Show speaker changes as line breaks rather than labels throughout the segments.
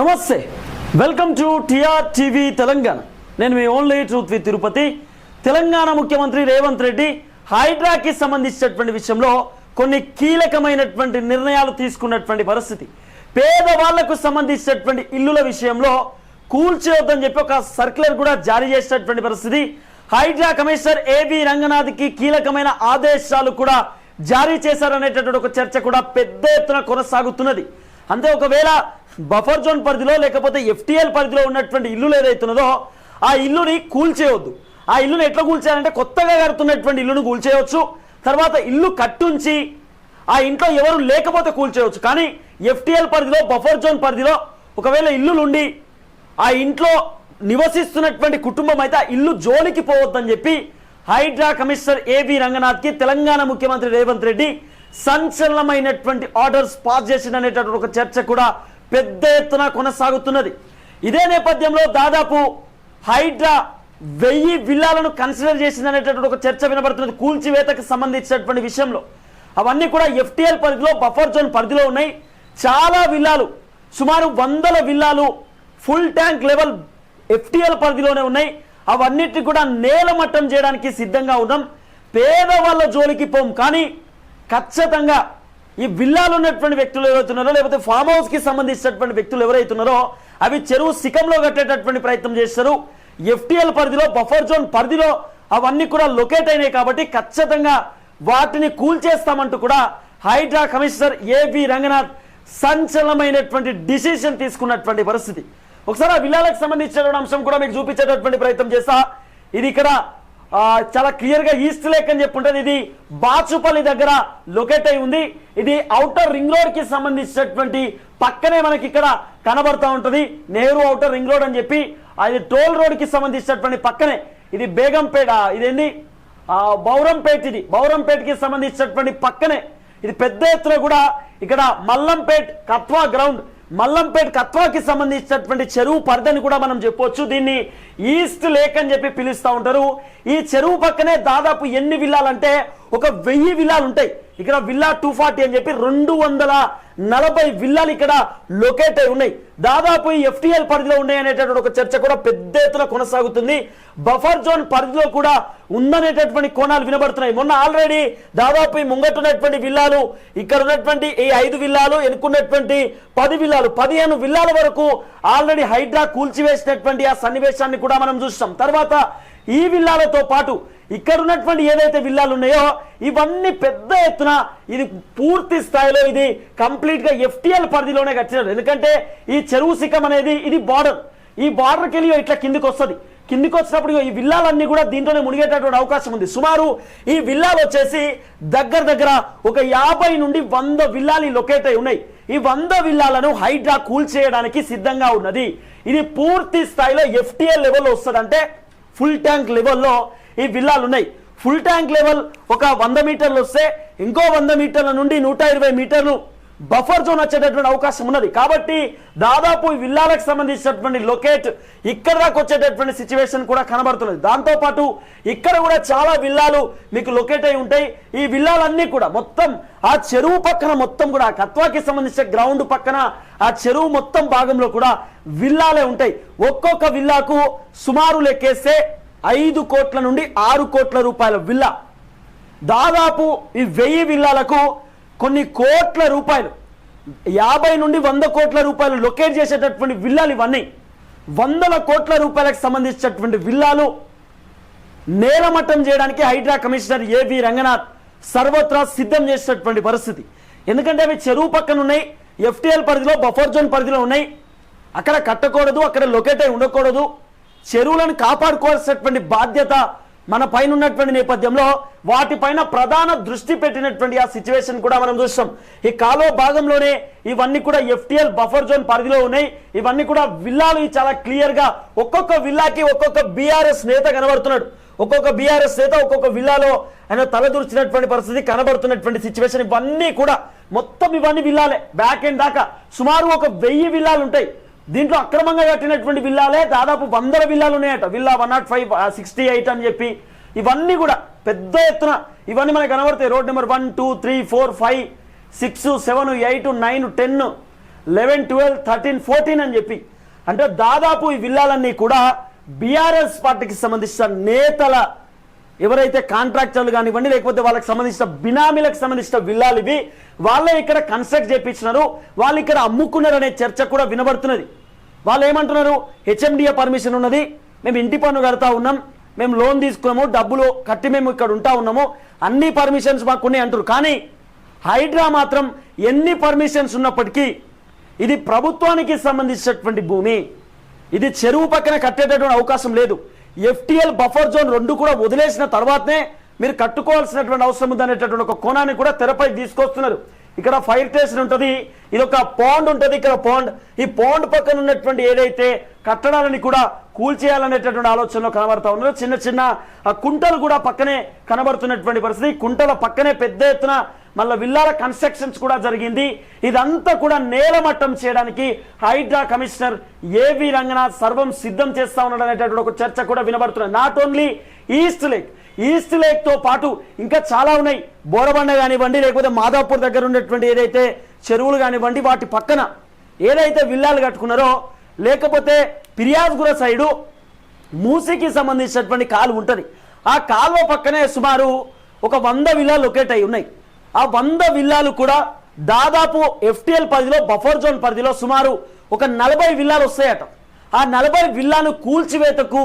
నమస్తే. Welcome to TR TV Telangana. నేను మీ only truth with Tirupati. Telangana ముఖ్యమంత్రి రేవంత్ రెడ్డి హైడ్రాకి సంబంధించినటువంటి విషయంలో కొన్ని కీలకమైనటువంటి నిర్ణయాలు తీసుకున్నటువంటి పరిస్థితి. పేదవాళ్ళకు సంబంధించినటువంటి ఇల్లుల విషయంలో కూల్చేయొద్దని చెప్పి ఒక సర్క్యులర్ కూడా జారీ చేసినటువంటి పరిస్థితి. హైడ్రా కమిషనర్ ఏబి రంగనాథ్కి కీలకమైన ఆదేశాలు కూడా జారీ చేశారనేటటువంటి ఒక చర్చ కూడా పెద్ద ఎత్తున కొనసాగుతున్నది. అంతే ఒకవేళ బఫర్ జోన్ పరిధిలో లేకపోతే ఎఫ్టిఎల్ పరిధిలో ఉన్నటువంటి ఇల్లు ఏదైతున్నదో ఆ ఇల్లుని కూల్చేయొద్దు. ఆ ఇల్లుని ఎట్లా కూల్చేయాలంటే కొత్తగా కడుతున్నటువంటి ఇల్లును కూల్చేయవచ్చు తర్వాత ఇల్లు కట్టుంచి ఆ ఇంట్లో ఎవరు లేకపోతే కూల్చేయవచ్చు కానీ ఎఫ్టిఎల్ పరిధిలో బఫర్ జోన్ పరిధిలో ఒకవేళ ఇల్లులు ఉండి ఆ ఇంట్లో నివసిస్తున్నటువంటి కుటుంబం అయితే ఆ ఇల్లు జోలికి పోవద్దని చెప్పి హైడ్రా కమిషనర్ ఏబి రంగనాథ్కి తెలంగాణ ముఖ్యమంత్రి రేవంత్ రెడ్డి సంచలనమైనటువంటి ఆర్డర్స్ పాస్ చేసిందనేటటువంటి ఒక చర్చ కూడా పెద్ద ఎత్తున కొనసాగుతున్నది. ఇదే నేపథ్యంలో దాదాపు హైడ్రా వెయ్యి విల్లాలను కన్సిడర్ చేసిందనేటటువంటి ఒక చర్చ వినబడుతున్నది కూల్చివేతకు సంబంధించినటువంటి విషయంలో. అవన్నీ కూడా ఎఫ్టిఎల్ పరిధిలో బఫర్ జోన్ పరిధిలో ఉన్నాయి. చాలా విల్లాలు సుమారు వందల విల్లాలు ఫుల్ ట్యాంక్ లెవెల్ ఎఫ్టీఎల్ పరిధిలోనే ఉన్నాయి. అవన్నిటిని కూడా నేలమట్టం చేయడానికి సిద్ధంగా ఉన్నాం. పేదవాళ్ళ జోలికి పోం. కానీ ఖచ్చితంగా ఈ విల్లాలు ఉన్నటువంటి వ్యక్తులు ఎవరైతున్నారో లేకపోతే ఫామ్ హౌస్కి సంబంధించినటువంటి వ్యక్తులు ఎవరైతున్నారో అవి చెరువు శిఖంలో కట్టేటటువంటి ప్రయత్నం చేస్తారు. ఎఫ్టీఎల్ పరిధిలో బఫర్ జోన్ పరిధిలో అవన్నీ కూడా లొకేట్ అయినాయి కాబట్టి ఖచ్చితంగా వాటిని కూల్చేస్తామంటూ కూడా హైడ్రా కమిషనర్ ఏబి రంగనాథ్ సంచలనమైనటువంటి డిసిషన్ తీసుకున్నటువంటి పరిస్థితి. ఒకసారి ఆ విల్లాలకు సంబంధించినటువంటి అంశం కూడా మీకు చూపించేటటువంటి ప్రయత్నం చేస్తా. ఇది ఇక్కడ చాలా క్లియర్గా ఈస్ట్ లేక్ అని చెప్పుంటది. ఇది బాచుపల్లి దగ్గర లొకేట్ అయి ఉంది. ఇది అవుటర్ రింగ్ రోడ్కి సంబంధించినటువంటి పక్కనే మనకి ఇక్కడ కనబడుతూ ఉంటది. నెహ్రూ అవుటర్ రింగ్ రోడ్ అని చెప్పి అది టోల్ రోడ్కి సంబంధించినటువంటి పక్కనే. ఇది బేగంపేట ఇదేంది? బౌరంపేట ఇది. బౌరంపేటకి సంబంధించినటువంటి పక్కనే. ఇది పెద్ద ఎత్తున కూడా ఇక్కడ మల్లంపేట్ కత్వా గ్రౌండ్. మల్లంపేట్ కత్వాకి సంబంధించినటువంటి చెరువు పరిధని కూడా మనం చెప్పొచ్చు. దీన్ని ఈస్ట్ లేక్ అని చెప్పి పిలుస్తూ ఉంటారు. ఈ చెరువు పక్కనే దాదాపు ఎన్ని విల్లాలంటే ఒక వెయ్యి విల్లాలు ఉంటాయి. ఇక్కడ విల్లా టూ ఫార్టీ అని చెప్పి రెండు వందల నలభై విల్లాలు ఇక్కడ లొకేట్ అయి ఉన్నాయి. దాదాపు ఎఫ్టీఎల్ పరిధిలో ఉన్నాయి అనేటటువంటి ఒక చర్చ కూడా పెద్ద ఎత్తున కొనసాగుతుంది. బఫర్ జోన్ పరిధిలో కూడా ఉందనేటటువంటి కోణాలు వినబడుతున్నాయి. మొన్న ఆల్రెడీ దాదాపు ఈ ముంగట్టున్నటువంటి విల్లాలు ఇక్కడ ఉన్నటువంటి ఈ ఐదు విల్లాలు ఎన్నుకున్నటువంటి పది విల్లాలు పదిహేను విల్లాల వరకు ఆల్రెడీ హైడ్రా కూల్చివేసినటువంటి ఆ సన్నివేశాన్ని కూడా మనం చూస్తాం. తర్వాత ఈ విల్లాలతో పాటు ఇక్కడ ఉన్నటువంటి ఏదైతే విల్లాలు ఉన్నాయో ఇవన్నీ పెద్ద ఎత్తున ఇది పూర్తి స్థాయిలో ఇది కంప్లీట్గా ఎఫ్టీఎల్ ఎఫ్టిఎల్ పరిధిలోనే కట్టినారు. ఎందుకంటే ఈ చెరువు శిఖం అనేది ఇది బార్డర్. ఈ బార్డర్కి వెళ్ళి ఇట్లా కిందికి వస్తుంది. కిందికి వచ్చినప్పుడు ఈ విల్లాలన్నీ కూడా దీంట్లోనే మునిగేటటువంటి అవకాశం ఉంది. సుమారు ఈ విల్లాలు వచ్చేసి దగ్గర దగ్గర ఒక యాభై నుండి వంద విల్లాలు లొకేట్ అయి ఉన్నాయి. ఈ వంద విల్లాలను హైడ్రా కూల్చేయడానికి సిద్ధంగా ఉన్నది. ఇది పూర్తి స్థాయిలో ఎఫ్టిఎల్ లెవెల్లో వస్తుంది అంటే ఫుల్ ట్యాంక్ లెవెల్లో ఈ విల్లాలు ఉన్నాయి. ఫుల్ ట్యాంక్ లెవెల్ ఒక వంద మీటర్లు వస్తే ఇంకో వంద మీటర్ల నుండి నూట ఇరవై మీటర్లు బఫర్ జోన్ వచ్చేటటువంటి అవకాశం ఉన్నది. కాబట్టి దాదాపు ఈ విల్లాలకు సంబంధించినటువంటి లొకేట్ ఇక్కడ దాకా వచ్చేటటువంటి సిచ్యువేషన్ కూడా కనబడుతున్నది. దాంతో పాటు ఇక్కడ కూడా చాలా విల్లాలు మీకు లొకేట్ అయి ఉంటాయి. ఈ విల్లాలన్నీ కూడా మొత్తం ఆ చెరువు పక్కన మొత్తం కూడా కత్వాకి సంబంధించిన గ్రౌండ్ పక్కన ఆ చెరువు మొత్తం భాగంలో కూడా విల్లాలే ఉంటాయి. ఒక్కొక్క విల్లాకు సుమారు లెక్కేస్తే ఐదు కోట్ల నుండి ఆరు కోట్ల రూపాయల విల్లా. దాదాపు ఈ వెయ్యి విల్లాలకు కొన్ని కోట్ల రూపాయలు యాభై నుండి వంద కోట్ల రూపాయలు లొకేట్ చేసేటటువంటి విల్లాలు ఇవన్నీ. వందల కోట్ల రూపాయలకు సంబంధించినటువంటి విల్లాలు నేలమట్టం చేయడానికి హైడ్రా కమిషనర్ ఏవి రంగనాథ్ సర్వత్రా సిద్ధం చేసినటువంటి పరిస్థితి. ఎందుకంటే అవి చెరువు పక్కన ఉన్నాయి ఎఫ్టీఎల్ పరిధిలో బఫర్ జోన్ పరిధిలో ఉన్నాయి. అక్కడ కట్టకూడదు అక్కడ లొకేట్ అయి ఉండకూడదు. చెరువులను కాపాడుకోవాల్సినటువంటి బాధ్యత మన పైన ఉన్నటువంటి నేపథ్యంలో వాటిపైన ప్రధాన దృష్టి పెట్టినటువంటి ఆ సిచ్యువేషన్ కూడా మనం చూస్తాం. ఈ కాలువ భాగంలోనే ఇవన్నీ కూడా ఎఫ్టిఎల్ బఫర్ జోన్ పరిధిలో ఉన్నాయి. ఇవన్నీ కూడా విల్లాలు చాలా క్లియర్గా ఒక్కొక్క విల్లాకి ఒక్కొక్క బీఆర్ఎస్ నేత కనబడుతున్నాడు. ఒక్కొక్క బీఆర్ఎస్ నేత ఒక్కొక్క విల్లాలో ఆయన తలదూర్చినటువంటి పరిస్థితి కనబడుతున్నటువంటి సిచ్యువేషన్ ఇవన్నీ కూడా మొత్తం ఇవన్నీ విల్లాలే. బ్యాక్ ఎండ్ దాకా సుమారు ఒక వెయ్యి విల్లాలు ఉంటాయి. దీంట్లో అక్రమంగా కట్టినటువంటి విల్లాలే దాదాపు వందల విల్లాలు ఉన్నాయట. Villa one not five sixty eight అని చెప్పి. ఇవన్నీ కూడా పెద్ద ఎత్తున ఇవన్నీ మనకు కనబడతాయి. Road number one two three four five six seven eight nine ten eleven twelve thirteen fourteen అని చెప్పి. అంటే దాదాపు ఈ విల్లాలన్నీ కూడా బీఆర్ఎస్ పార్టీకి సంబంధించిన నేతల ఎవరైతే కాంట్రాక్టర్లు కానివ్వండి లేకపోతే వాళ్ళకి సంబంధించిన బినామీలకు సంబంధించిన విల్లాలు ఇవి వాళ్ళే ఇక్కడ కన్స్ట్రక్ట్ చేయించినారు వాళ్ళు ఇక్కడ అమ్ముకున్నారనే చర్చ కూడా వినబడుతున్నది. వాళ్ళు ఏమంటున్నారు హెచ్ఎండిఏ పర్మిషన్ ఉన్నది. మేము ఇంటి పన్ను కడతా ఉన్నాం. మేము లోన్ తీసుకున్నాము. డబ్బులు కట్టి మేము ఇక్కడ ఉంటా ఉన్నాము. అన్ని పర్మిషన్స్ మాకు ఉన్నాయి అంటారు కానీ హైడ్రా మాత్రం ఎన్ని పర్మిషన్స్ ఉన్నప్పటికీ ఇది ప్రభుత్వానికి సంబంధించినటువంటి భూమి. ఇది చెరువు పక్కన కట్టేటటువంటి అవకాశం లేదు. ఎఫ్టీఎల్ బఫర్ జోన్ రెండు కూడా వదిలేసిన తర్వాతనే మీరు కట్టుకోవాల్సినటువంటి అవసరం ఉందనేటటువంటి ఒక కోణాన్ని కూడా తెరపై తీసుకొస్తున్నారు. ఇక్కడ ఫైర్ స్టేషన్ ఉంటుంది. ఇది ఒక పాండ్ ఉంటుంది ఇక్కడ పాండ్. ఈ పాండ్ పక్కన ఉన్నటువంటి ఏదైతే కట్టడాలని కూడా కూల్చేయాలనేటటువంటి ఆలోచనలో కనబడతా ఉన్నారు చిన్న చిన్న ఆ, కుంటలు కూడా పక్కనే కనబడుతున్నటువంటి పరిస్థితి. కుంటల పక్కనే పెద్ద ఎత్తున మళ్ళీ విల్లాల కన్స్ట్రక్షన్స్ కూడా జరిగింది. ఇదంతా కూడా నేలమట్టం చేయడానికి హైడ్రా కమిషనర్ ఏవి రంగనాథ్ సర్వం సిద్ధం చేస్తా ఉన్నాడు అనేటటువంటి ఒక చర్చ కూడా వినబడుతున్నది. Not only east lake east లేక్తో పాటు ఇంకా చాలా ఉన్నాయి. బోరబండ కానివ్వండి లేకపోతే మాదాపూర్ దగ్గర ఉన్నటువంటి ఏదైతే చెరువులు కానివ్వండి వాటి పక్కన ఏదైతే విల్లాలు కట్టుకున్నారో లేకపోతే ఫిర్యాజ్గుర సైడు మూసికి సంబంధించినటువంటి కాలువ ఉంటుంది. ఆ కాలువ పక్కనే సుమారు ఒక వంద విల్లాలు లొకేట్ అయి ఉన్నాయి. ఆ వంద విల్లాలు కూడా దాదాపు ఎఫ్టీఎల్ పరిధిలో బఫర్ జోన్ పరిధిలో సుమారు ఒక నలభై విల్లాలు వస్తాయట. ఆ నలభై విల్లాను కూల్చివేతకు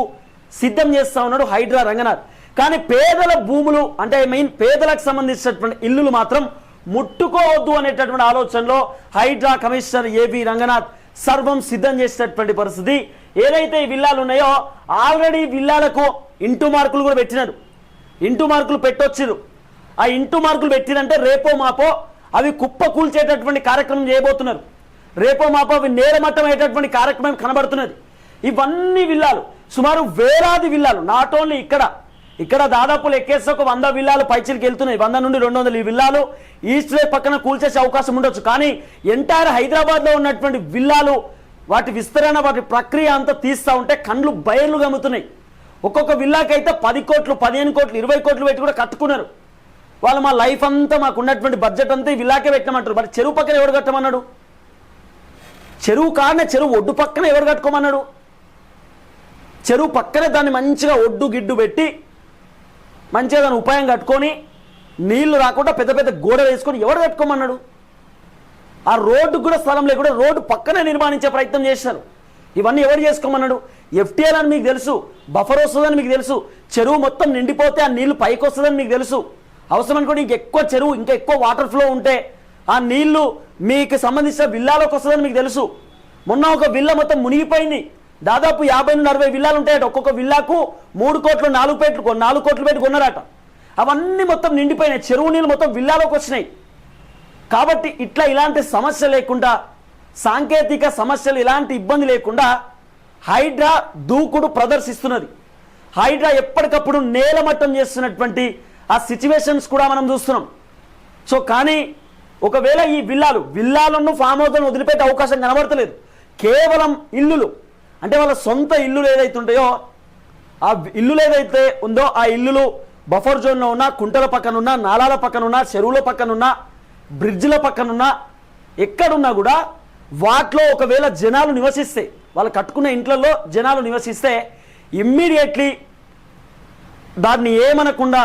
సిద్ధం చేస్తా ఉన్నాడు హైడ్రా రంగనాథ్. కానీ పేదల భూములు అంటే ఐ మెయిన్ పేదలకు సంబంధించినటువంటి ఇల్లులు మాత్రం ముట్టుకోవద్దు అనేటటువంటి ఆలోచనలో హైడ్రా కమిషనర్ ఏబి రంగనాథ్ సర్వం సిద్ధం చేసినటువంటి పరిస్థితి. ఏదైతే ఈ విల్లాలు ఉన్నాయో ఆల్రెడీ విల్లాలకు ఇంటూ మార్కులు కూడా పెట్టినారు. ఇంటూ మార్కులు పెట్టొచ్చారు ఆ ఇంటూ మార్కులు పెట్టినంటే రేపో మాపో అవి కుప్ప కూల్చేటటువంటి కార్యక్రమం చేయబోతున్నారు. రేపో మాపో అవి నేరమట్టం అయ్యేటటువంటి కార్యక్రమం కనబడుతున్నది. ఇవన్నీ విల్లాలు. సుమారు వేలాది విల్లాలు. నాట్ ఓన్లీ ఇక్కడ ఇక్కడ దాదాపు లెక్కేస్తే ఒక వంద విల్లాలు పైచిలకి వెళ్తున్నాయి. వంద నుండి రెండు వందలు ఈ విల్లాలు. ఈస్ట్ వైపు పక్కన కూల్చేసే అవకాశం ఉండొచ్చు. కానీ ఎంటైర్ హైదరాబాద్లో ఉన్నటువంటి విల్లాలు వాటి విస్తరణ వాటి ప్రక్రియ అంతా తీస్తా ఉంటే కండ్లు బయర్లు గమ్ముతున్నాయి. ఒక్కొక్క విల్లాకైతే పది కోట్లు పదిహేను కోట్లు ఇరవై కోట్లు పెట్టి కూడా కట్టుకున్నారు. వాళ్ళు మా లైఫ్ అంతా మాకు ఉన్నటువంటి బడ్జెట్ అంతా ఈ విల్లాకే పెట్టమంటారు మరి చెరువు పక్కన ఎవరు కట్టమన్నాడు? చెరువు కాడనే చెరువు ఒడ్డు పక్కన ఎవరు కట్టుకోమన్నాడు? చెరువు పక్కనే దాన్ని మంచిగా ఒడ్డు గిడ్డు పెట్టి మంచిగా దాని ఉపాయం కట్టుకొని నీళ్ళు రాకుండా పెద్ద పెద్ద గోడ వేసుకొని ఎవరు కట్టుకోమన్నాడు? ఆ రోడ్డు కూడా స్థలం లేకుండా రోడ్డు పక్కనే నిర్మాణించే ప్రయత్నం చేశారు. ఇవన్నీ ఎవరు చేసుకోమన్నాడు? ఎఫ్టీఆర్ అని మీకు తెలుసు బఫర్ వస్తుందని మీకు తెలుసు చెరువు మొత్తం నిండిపోతే ఆ నీళ్ళు పైకి వస్తుందని మీకు తెలుసు. అవసరం అనుకోండి ఇంక ఎక్కువ చెరువు ఇంకా ఎక్కువ వాటర్ ఫ్లో ఉంటే ఆ నీళ్ళు మీకు సంబంధించిన విల్లాలోకి వస్తుందని మీకు తెలుసు. మొన్న ఒక విల్ల మొత్తం మునిగిపోయింది. దాదాపు యాభై నుండి అరవై విల్లాలు ఉంటాయట ఒక్కొక్క విల్లాకు. మూడు కోట్లు నాలుగు పేట్లు నాలుగు కోట్లు పెట్టి కొన్నారట. అవన్నీ మొత్తం నిండిపోయినాయి. చెరువు నీళ్ళు మొత్తం విల్లాలోకి వచ్చినాయి. కాబట్టి ఇట్లా ఇలాంటి సమస్య లేకుండా సాంకేతిక సమస్యలు ఇలాంటి ఇబ్బంది లేకుండా హైడ్రా దూకుడు ప్రదర్శిస్తున్నది. హైడ్రా ఎప్పటికప్పుడు నేలమట్టం చేస్తున్నటువంటి ఆ సిచ్యువేషన్స్ కూడా మనం చూస్తున్నాం. సో కానీ ఒకవేళ ఈ విల్లాలు విల్లాలను ఫామ్ హౌస్లను వదిలిపెట్టే అవకాశం కనబడతలేదు. కేవలం ఇల్లులు. అంటే వాళ్ళ సొంత ఇల్లులు ఏదైతే ఉంటాయో ఆ ఇల్లులు ఏదైతే ఉందో ఆ ఇల్లులు బఫర్ జోన్లో ఉన్న కుంటల పక్కనున్న నాలాల పక్కన ఉన్న చెరువుల పక్కనున్న బ్రిడ్జ్ల పక్కనున్న ఎక్కడున్నా కూడా వాటిలో ఒకవేళ జనాలు నివసిస్తే వాళ్ళు కట్టుకున్న ఇంట్లలో జనాలు నివసిస్తే ఇమ్మీడియట్లీ దాన్ని ఏమనకుండా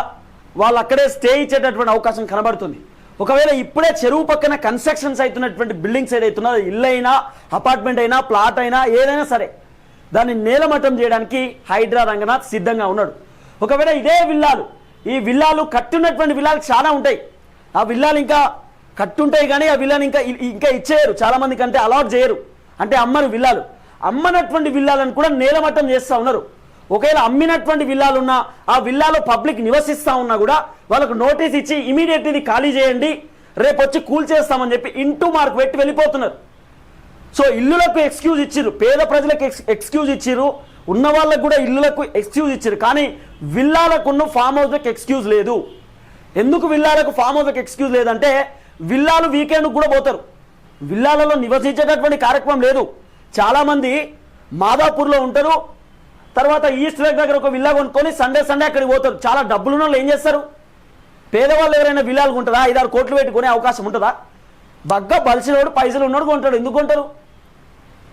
వాళ్ళు అక్కడే స్టే ఇచ్చేటటువంటి అవకాశం కనబడుతుంది. ఒకవేళ ఇప్పుడే చెరువు పక్కన కన్స్ట్రక్షన్స్ అవుతున్నటువంటి బిల్డింగ్స్ ఏదైతున్నా ఇల్లు అయినా అపార్ట్మెంట్ అయినా ప్లాట్ అయినా ఏదైనా సరే దాన్ని నేలమట్టం చేయడానికి హైడ్రా రంగనాథ్ సిద్ధంగా ఉన్నాడు. ఒకవేళ ఇదే విల్లాలు ఈ విల్లాలు కట్టున్నటువంటి విల్లాలు చాలా ఉంటాయి. ఆ విల్లాలు ఇంకా కట్టుంటాయి కానీ ఆ విల్లాలు ఇంకా ఇంకా ఇచ్చేయరు. చాలామందికి అంటే అలాట్ చేయరు. అంటే అమ్మరు విల్లాలు. అమ్మనటువంటి విల్లాలను కూడా నేలమట్టం చేస్తా ఉన్నారు. ఒకవేళ అమ్మినటువంటి విల్లాలున్నా ఆ విల్లాలో పబ్లిక్ నివసిస్తా ఉన్నా కూడా వాళ్ళకు నోటీస్ ఇచ్చి ఇమీడియట్లీ ఖాళీ చేయండి రేపు వచ్చి కూల్ చేస్తామని చెప్పి ఇంటూ మార్క్ పెట్టి వెళ్ళిపోతున్నారు. సో ఇల్లులకు ఎక్స్క్యూజ్ ఇచ్చిర్రు పేద ప్రజలకు ఎక్స్ ఎక్స్క్యూజ్ ఇచ్చారు ఉన్న వాళ్ళకు కూడా ఇల్లులకు ఎక్స్క్యూజ్ ఇచ్చారు కానీ విల్లాలకున్న ఫామ్ హౌస్లకు ఎక్స్క్యూజ్ లేదు. ఎందుకు విల్లాలకు ఫామ్ హౌస్లకు ఎక్స్క్యూజ్ లేదంటే విల్లాలు వీకెండ్కి కూడా పోతారు. విల్లాలలో నివసించేటటువంటి కార్యక్రమం లేదు. చాలామంది మాదాపూర్లో ఉంటారు తర్వాత ఈస్ట్ లేక్ దగ్గర ఒక విల్లా కొనుక్కొని సండే సండే అక్కడికి పోతారు. చాలా డబ్బులు ఉన్న వాళ్ళు ఏం చేస్తారు? పేదవాళ్ళు ఎవరైనా విల్లాలు ఉంటుందా ఐదారు కోట్లు పెట్టుకునే అవకాశం ఉంటుందా? బగ్గ బలిసినోడు పైసలు ఉన్నాడు కొంటాడు. ఎందుకు కొంటారు?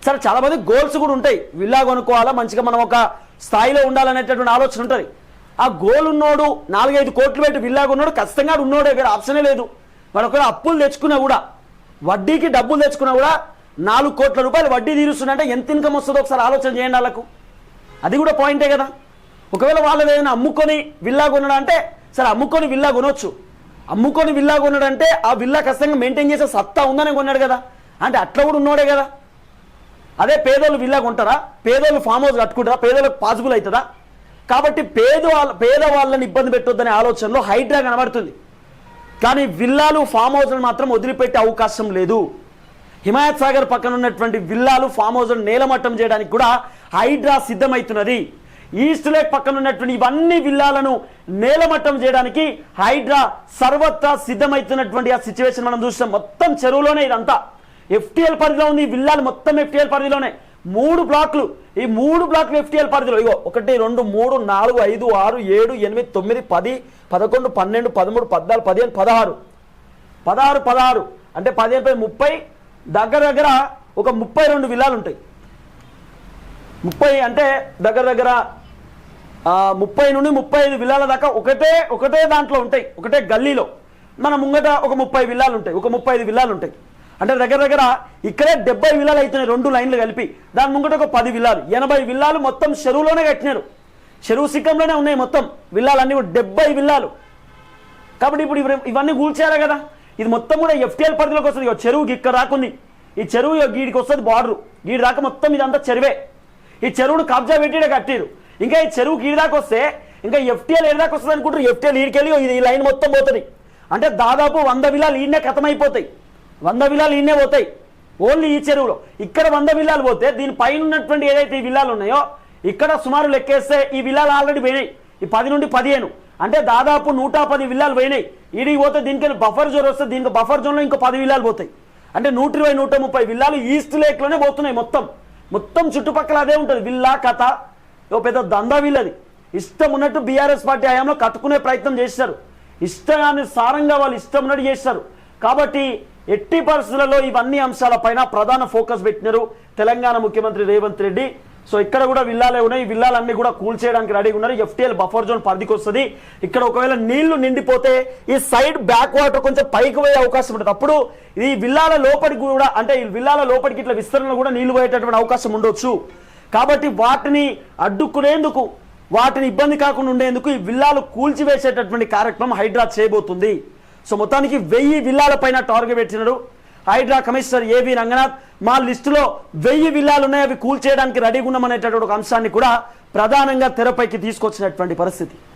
సరే చాలా మంది గోల్స్ కూడా ఉంటాయి. విల్లా కొనుక్కోవాలా? మంచిగా మనం ఒక స్థాయిలో ఉండాలనేటటువంటి ఆలోచన ఉంటుంది. ఆ గోల్ ఉన్నోడు నాలుగైదు కోట్లు పెట్టి విల్లా కొన్నాడు ఖచ్చితంగా ఆడు ఉన్నోడే. వేరే ఆప్షనే లేదు. వాడు ఒకవేళ అప్పులు తెచ్చుకున్నా కూడా వడ్డీకి డబ్బులు తెచ్చుకున్నా కూడా నాలుగు కోట్ల రూపాయలు వడ్డీ తీరుస్తుందంటే ఎంత ఇన్కమ్ వస్తుందో ఒకసారి ఆలోచన చేయండి వాళ్ళకు అది కూడా పాయింటే కదా. ఒకవేళ వాళ్ళది ఏదైనా అమ్ముకొని విల్లా కొనడం అంటే సరే అమ్ముకొని విల్లా కొనొచ్చు. అమ్ముకొని విల్లా కొన్నాడంటే ఆ విల్లా ఖచ్చితంగా మెయింటైన్ చేసే సత్తా ఉందని కొన్నాడు కదా. అంటే అట్లా కూడా ఉన్నోడే కదా. అదే పేదోళ్ళు విల్లా కొంటారా? పేదోళ్ళు ఫామ్ హౌస్ కట్టుకుంటారా? పేదోళ్ళకి పాసిబుల్ అవుతుందా? కాబట్టి పేద పేదవాళ్ళని పేద వాళ్ళని ఇబ్బంది పెట్టొద్దనే ఆలోచనలో హైడ్రా కనబడుతుంది. కానీ విల్లాలు ఫామ్ హౌస్లను మాత్రం వదిలిపెట్టే అవకాశం లేదు. హిమాయత్ సాగర్ పక్కన ఉన్నటువంటి విల్లాలు ఫామ్ హౌస్లను నేలమట్టం చేయడానికి కూడా హైడ్రా సిద్ధమవుతున్నది ఈస్ట్ లేక్ పక్కన ఉన్నటువంటి ఇవన్నీ విల్లాలను నేలమట్టం చేయడానికి హైడ్రా సర్వత్రా సిద్ధమవుతున్నటువంటి ఆ సిచ్యువేషన్ మనం చూస్తాం మొత్తం చెరువులోనే ఇదంతా. ఎఫ్టిఎల్ పరిధిలో ఉంది ఈ విల్లాలు మొత్తం ఎఫ్టిఎల్ పరిధిలోనే. మూడు బ్లాక్లు. ఈ మూడు బ్లాక్లు ఎఫ్టిఎల్ పరిధిలో. ఇగో ఒకటి రెండు మూడు నాలుగు ఐదు ఆరు ఏడు ఎనిమిది తొమ్మిది పది పదకొండు పన్నెండు పదమూడు పద్నాలుగు పదిహేను పదహారు. పదహారు పదహారు. అంటే పదిహేను పది ముప్పై. దగ్గర దగ్గర ఒక ముప్పై రెండు విల్లాలు ఉంటాయి. ముప్పై అంటే దగ్గర దగ్గర ముప్పై నుండి ముప్పై ఐదు విల్లాల దాకా ఒకటే ఒకటే దాంట్లో ఉంటాయి. ఒకటే గల్లీలో. మన ముంగట ఒక ముప్పై విల్లాలు ఉంటాయి. ఒక ముప్పై ఐదు విల్లాలు ఉంటాయి. అంటే దగ్గర దగ్గర ఇక్కడే డెబ్బై విల్లాలు అవుతున్నాయి రెండు లైన్లు కలిపి దాని ముంగట ఒక పది విల్లాలు. ఎనభై విల్లాలు మొత్తం చెరువులోనే కట్టినారు. చెరువు సిక్కంలోనే ఉన్నాయి మొత్తం విల్లాలన్నీ కూడా డెబ్బై విల్లాలు. కాబట్టి ఇప్పుడు ఇవన్నీ కూల్చేయాలి కదా? ఇది మొత్తం కూడా ఎఫ్టీఎల్ పరిధిలోకి వస్తుంది. ఇగో చెరువుకి ఇక్కడ రాకుంది. ఈ చెరువు గీడికి వస్తుంది బార్డర్. గీడి రాక మొత్తం ఇదంతా చెరువే. ఈ చెరువును కబ్జా పెట్టిడే కట్టిరు. ఇంకా ఈ చెరువు గీడి వస్తే ఇంకా ఎఫ్టీఎల్ ఏడు దాకా వస్తుంది అనుకుంటారు ఎఫ్టీఎల్ ఈడికెళ్ళి ఇది ఈ లైన్ మొత్తం పోతుంది. అంటే దాదాపు వంద విలాలు ఈయనే కథమైపోతాయి. వంద విలాలు ఈయనే పోతాయి. ఓన్లీ ఈ చెరువులో. ఇక్కడ వంద విల్లాలు పోతే దీని పైన ఉన్నటువంటి ఏదైతే ఈ విల్లాలు ఉన్నాయో ఇక్కడ సుమారు లెక్కేస్తే ఈ విల్లాలు ఆల్రెడీ పోయినాయి. ఈ పది నుండి పదిహేను. అంటే దాదాపు నూట పది విల్లాలు పోయినాయి. ఈడికి పోతే దీనికి బఫర్ జోన్ వస్తే దీనికి బఫర్ జోన్లో ఇంకో పది విల్లాలు పోతాయి. అంటే నూట ఇరవై నూట ముప్పై విల్లాలు ఈస్ట్ లేక్లోనే పోతున్నాయి మొత్తం. మొత్తం చుట్టుపక్కల అదే ఉంటుంది. విల్లా కథ. ఓ పెద్ద దందా వీళ్ళది. ఇష్టం ఉన్నట్టు బీఆర్ఎస్ పార్టీ హయాంలో కట్టుకునే ప్రయత్నం చేశారు. ఇష్టాన్ని సారంగా వాళ్ళు ఇష్టం ఉన్నట్టు చేశారు. కాబట్టి ఎట్టి పరిస్థితులలో ఇవన్నీ అంశాలపైన ప్రధాన ఫోకస్ పెట్టినారు తెలంగాణ ముఖ్యమంత్రి రేవంత్ రెడ్డి. సో ఇక్కడ కూడా విల్లాలే ఉన్నాయి. ఈ విల్లాలన్నీ కూడా కూల్చేయడానికి రెడీగా ఉన్నారు. ఎఫ్టీఎల్ బఫర్ జోన్ పరిధికి వస్తుంది. ఇక్కడ ఒకవేళ నీళ్ళు నిండిపోతే ఈ సైడ్ బ్యాక్ వాటర్ కొంచెం పైకి పోయే అవకాశం ఉంటుంది. అప్పుడు ఈ విల్లాల లోపలికి కూడా అంటే ఈ విల్లాల లోపలికి ఇట్లా విస్తరణ కూడా నీళ్ళు పోయేటటువంటి అవకాశం ఉండొచ్చు. కాబట్టి వాటిని అడ్డుకునేందుకు వాటిని ఇబ్బంది కాకుండా ఉండేందుకు ఈ విల్లాలు కూల్చివేసేటటువంటి కార్యక్రమం హైడ్రా చేయబోతుంది. సో మొత్తానికి వెయ్యి విల్లాల పైన టార్గెట్ పెట్టినారు. హైడ్రా కమిషనర్ ఏవి రంగనాథ్ మా లిస్టులో వెయ్యి విల్లాలు ఉన్నాయి అవి కూల్చేయడానికి రెడీగా ఉన్నామనేటటువంటి ఒక అంశాన్ని కూడా ప్రధానంగా తెరపైకి తీసుకొచ్చినటువంటి పరిస్థితి.